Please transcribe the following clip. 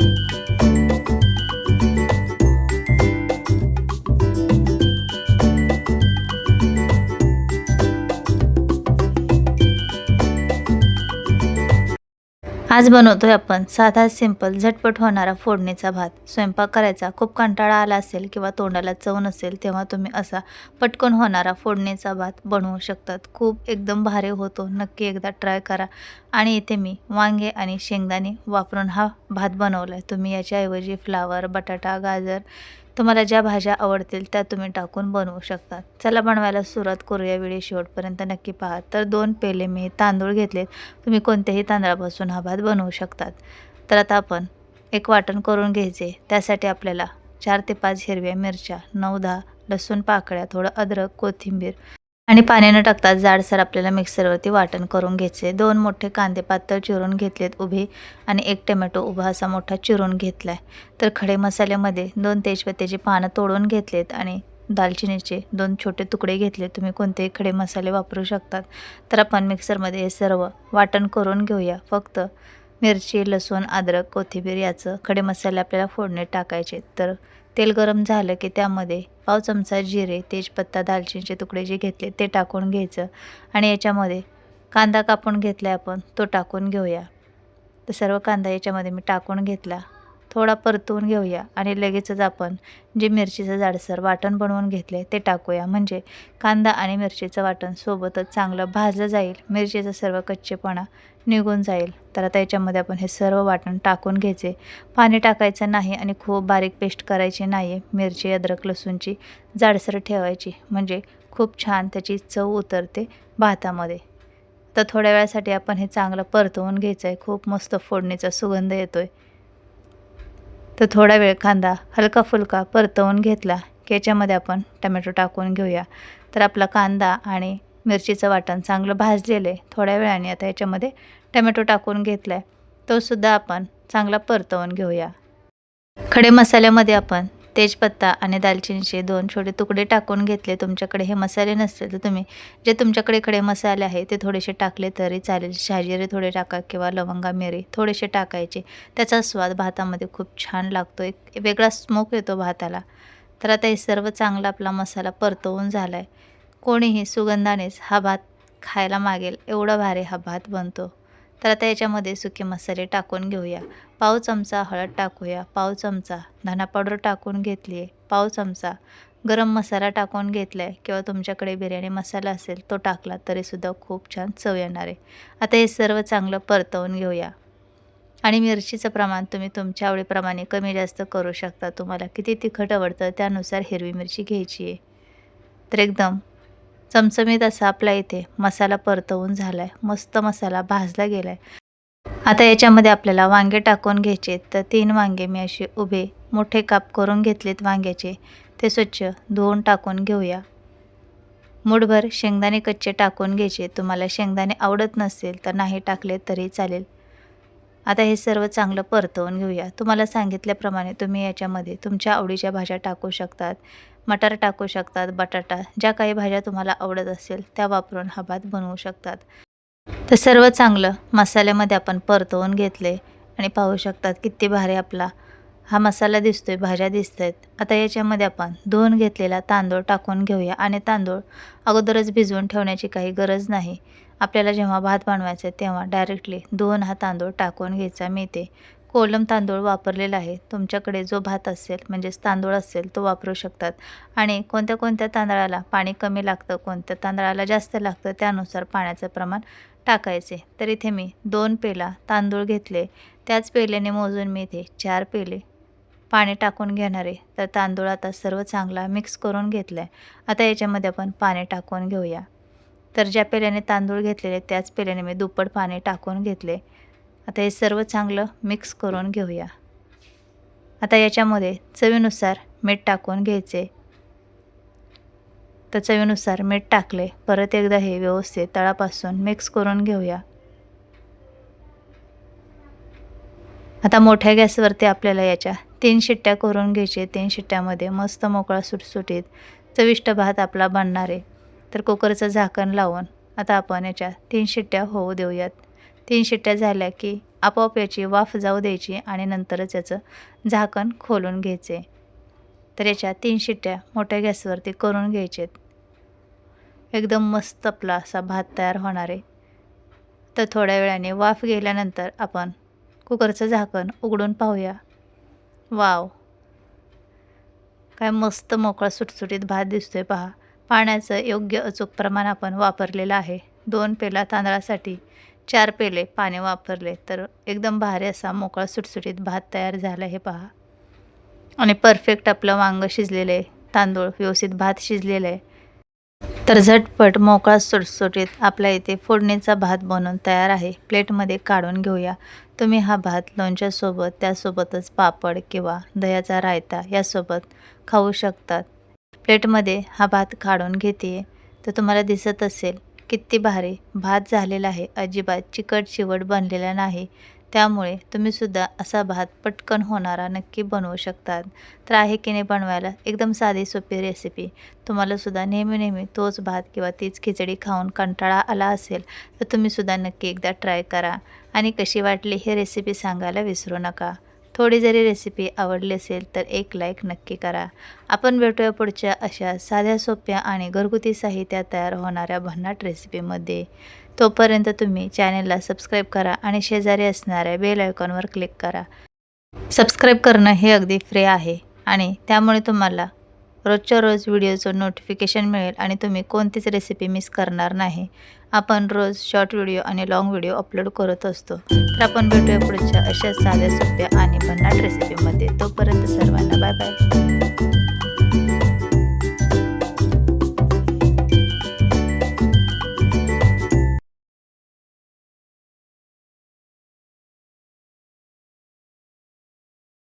you. आज बनवतोय आपण साधा सिंपल झटपट होणारा फोडणीचा भात. स्वयंपाक करायचा खूप कंटाळा आला असेल किंवा तोंडाला चव नसेल तेव्हा तुम्ही असा पटकन होणारा फोडणीचा भात बनवू शकतात. खूप एकदम भारी होतो. नक्की एकदा ट्राय करा. आणि इथे मी वांगे आणि शेंगदाणे वापरून हा भात बनवला आहे तुम्ही याच्याऐवजी फ्लावर बटाटा गाजर तुम्हाला ज्या भाज्या आवडतील त्या तुम्ही टाकून बनवू शकता. चला बनवायला सुरुवात करूया व्हिडिओ शेवटपर्यंत. नक्की पहा तर दोन पेले मी तांदूळ घेतलेत. तुम्ही कोणत्याही तांदळापासून हा भात बनवू शकतात. तर आता आपण एक वाटण करून घ्यायचे. त्यासाठी आपल्याला चार ते पाच हिरव्या मिरच्या नऊ दहा लसूण पाकळ्या थोडं अद्रक कोथिंबीर आणि पाण्यानं टाकता जाडसर आपल्याला मिक्सरवरती वाटण करून घ्यायचे. दोन मोठे कांदे पातळ चिरून घेतलेत उभे आणि एक टमॅटो उभा असा मोठा चिरून घेतला आहे तर खडे मसाल्यामध्ये दोन तेजपत्त्याची पानं तोडून घेतलेत आणि दालचिनीचे दोन छोटे तुकडे घेतले तुम्ही कोणतेही खडे मसाले वापरू शकतात. तर आपण मिक्सरमध्ये हे सर्व वाटण करून घेऊया. फक्त मिरची लसूण अद्रक कोथिंबीर याचं खडे मसाले आपल्याला फोडणीत टाकायचे. तर तेल गरम झालं की त्यामध्ये पाव चमचा जिरे तेजपत्ता दालचिनीचे तुकडे जे घेतले ते टाकून घ्यायचं आणि याच्यामध्ये कांदा कापून घेतला आपण तो टाकून घेऊया. तर सर्व कांदा याच्यामध्ये मी टाकून घेतला. थोडा परतवून घेऊया आणि लगेचच आपण जे मिरचीचं जाडसर वाटण बनवून घेतले ते टाकूया. म्हणजे कांदा आणि मिरचीचं वाटण सोबतच चांगलं भाजलं जाईल मिरचीचा सर्व कच्चेपणा निघून जाईल. तर आता याच्यामध्ये आपण हे सर्व वाटण टाकून घ्यायचे. पाणी टाकायचं नाही आणि खूप बारीक पेस्ट करायची नाही आहे मिरची अद्रक लसूणची जाडसर ठेवायची. म्हणजे खूप छान त्याची चव उतरते भातामध्ये. तर थोड्या वेळासाठी आपण हे चांगलं परतवून घ्यायचं आहे खूप मस्त फोडणीचा सुगंध येतो आहे तर थोडा वेळ कांदा हलका फुलका परतवून घेतला की याच्यामध्ये आपण टमॅटो टाकून घेऊया. तर आपला कांदा आणि मिरचीचं वाटण चांगलं भाजलेलं आहे. थोड्या वेळाने आता याच्यामध्ये टमॅटो टाकून घेतला आहे तोसुद्धा आपण चांगला परतवून घेऊया. खडे मसाल्यामध्ये आपण तेजपत्ता आणि दालचिनीचे दोन छोटे तुकडे टाकून घेतले. तुमच्याकडे हे मसाले नसतील तर तुम्ही जे तुमच्याकडे खडे मसाले आहे ते थोडेसे टाकले तरी चालेल. शहाजिरे थोडे टाका किंवा लवंगा मिरी थोडेसे टाकायचे. त्याचा स्वाद भातामध्ये खूप छान लागतो. एक वेगळा स्मोक येतो भाताला. तर आता हे सर्व चांगला आपला मसाला परतवून झाला आहे कोणीही सुगंधानेच हा भात खायला मागेल. एवढा भारी हा भात बनतो. तर आता याच्यामध्ये सुके मसाले टाकून घेऊया. पाव चमचा हळद टाकूया. पाव चमचा धना पावडर टाकून घेतली आहे. पाव चमचा गरम मसाला टाकून घेतला आहे किंवा तुमच्याकडे बिर्याणी मसाला असेल तो टाकला तरीसुद्धा खूप छान चव येणार आहे. आता हे सर्व चांगलं परतवून घेऊया. आणि मिरचीचं प्रमाण तुम्ही तुमच्या आवडीप्रमाणे कमी जास्त करू शकता. तुम्हाला किती तिखट आवडतं त्यानुसार हिरवी मिरची घ्यायची आहे. तर एकदम चमचमीत असा आपला इथे मसाला परतवून झाला आहे मस्त मसाला भाजला गेला आहे आता याच्यामध्ये आपल्याला वांगे टाकून घ्यायचे. तर तीन वांगे मी असे उभे मोठे काप करून घेतलेत वांग्याचे. ते स्वच्छ धुवून टाकून घेऊया. मुठभर शेंगदाणे कच्चे टाकून घ्यायचे. तुम्हाला शेंगदाणे आवडत नसेल तर नाही टाकले तरी चालेल. आता हे सर्व चांगलं परतवून घेऊया. तुम्हाला सांगितल्याप्रमाणे तुम्ही याच्यामध्ये तुमच्या आवडीच्या भाज्या टाकू शकतात. मटार टाकू शकतात बटाटा ज्या काही भाज्या तुम्हाला आवडत असेल त्या वापरून हा भात बनवू शकतात. तर सर्व चांगलं मसाल्यामध्ये आपण परतवून घेतले आणि पाहू शकतात किती भारी आपला हा मसाला दिसतोय भाज्या दिसत आहेत आता याच्यामध्ये आपण धुवून घेतलेला तांदूळ टाकून घेऊया आणि तांदूळ अगोदरच भिजवून ठेवण्याची काही गरज नाही. आपल्याला जेव्हा भात बनवायचा आहे तेव्हा डायरेक्टली दोन हा तांदूळ टाकून घ्यायचा मी ते कोलम तांदूळ वापरलेला आहे. तुमच्याकडे जो भात असेल म्हणजेच तांदूळ असेल तो वापरू शकतात. आणि कोणत्या कोणत्या तांदळाला पाणी कमी लागतं कोणत्या तांदळाला जास्त लागतं त्यानुसार पाण्याचं प्रमाण टाकायचे. तर इथे मी दोन पेला तांदूळ घेतले. त्याच पेल्याने मोजून मी इथे चार पेले पाणी टाकून घेणारे. तर तांदूळ आता सर्व चांगला मिक्स करून घेतला आहे आता याच्यामध्ये आपण पाणी टाकून घेऊया. तर ज्या पेल्याने तांदूळ घेतलेले त्याच पेल्याने मी दुप्पट पाणी टाकून घेतले. आता हे सर्व चांगलं मिक्स करून घेऊया. आता याच्यामध्ये चवीनुसार मीठ टाकून घ्यायचे. तर चवीनुसार मीठ टाकले परत एकदा हे व्यवस्थित तळापासून मिक्स करून घेऊया. आता मोठ्या गॅसवरती आपल्याला याच्या तीन शिट्ट्या करून घ्यायचे. तीन शिट्ट्यामध्ये मस्त मोकळा सुटसुटीत चविष्ट भात आपला बनणार आहे. तर कुकरचं झाकण लावून आता आपण याच्या तीन शिट्ट्या होऊ देऊयात. तीन शिट्ट्या झाल्या की आपोआप याची वाफ जाऊ द्यायची आणि नंतरच याचं झाकण खोलून घ्यायचे. तर याच्या तीन शिट्ट्या मोठ्या गॅसवरती करून घ्यायचे एकदम मस्त आपला असा भात तयार होणार आहे. तर थोड्या वेळाने वाफ गेल्यानंतर आपण कुकरचं झाकण उघडून पाहूया. वाव! काय मस्त मोकळा सुटसुटीत भात दिसतोय पहा. पाण्याचं योग्य अचूक प्रमाण आपण वापरलेलं आहे. दोन पेला तांदळासाठी चार पेले पाणी वापरले तर एकदम भारी असा मोकळा सुटसुटीत भात तयार झाला हे पहा. आणि परफेक्ट आपलं वांगं शिजलेलं आहे तांदूळ व्यवस्थित भात शिजलेलं. आहे तर झटपट मोकळा सुटसुटीत आपल्या इथे फोडणीचा भात बनवून तयार आहे. प्लेटमध्ये काढून घेऊया. तुम्ही हा भात लोणच्यासोबत त्यासोबतच पापड किंवा दह्याचा रायता यासोबत खाऊ शकतात. प्लेटमध्ये हा भात काढून घेते तर तुम्हाला दिसत असेल किती भारी भात झालेला आहे. अजिबात चिकट चिवट बनलेला नाही. त्यामुळे तुम्हीसुद्धा असा भात पटकन होणारा नक्की बनवू शकतात. तर आहे की नाही बनवायला? एकदम साधी सोपी रेसिपी तुम्हालासुद्धा नेहमी नेहमी तोच भात किंवा तीच खिचडी खाऊन कंटाळा आला असेल तर तुम्हीसुद्धा नक्की एकदा ट्राय करा. आणि कशी वाटली ही रेसिपी सांगायला विसरू नका. थोडी जरी रेसिपी आवडली असेल तर एक लाईक नक्की करा. आपण भेटूया पुढच्या अशा साध्या सोप्या आणि घरगुती साहित्यात तयार होणाऱ्या भन्नाट रेसिपीमध्ये तोपर्यंत तुम्ही चॅनेलला सबस्क्राईब करा आणि शेजारी असणाऱ्या बेल आयकॉनवर क्लिक करा. सबस्क्राईब करणं हे अगदी फ्री आहे आणि त्यामुळे तुम्हाला रोजच्या रोज व्हिडिओचं नोटिफिकेशन मिळेल आणि तुम्ही कोणतीच रेसिपी मिस करणार नाही. आपण रोज शॉर्ट व्हिडिओ आणि लाँग व्हिडिओ अपलोड करत असतो. तर आपण भेटूया पुढच्या अशा साध्या सोप्या आणि भन्नाट रेसिपीमध्ये तोपर्यंत सर्वांना बाय बाय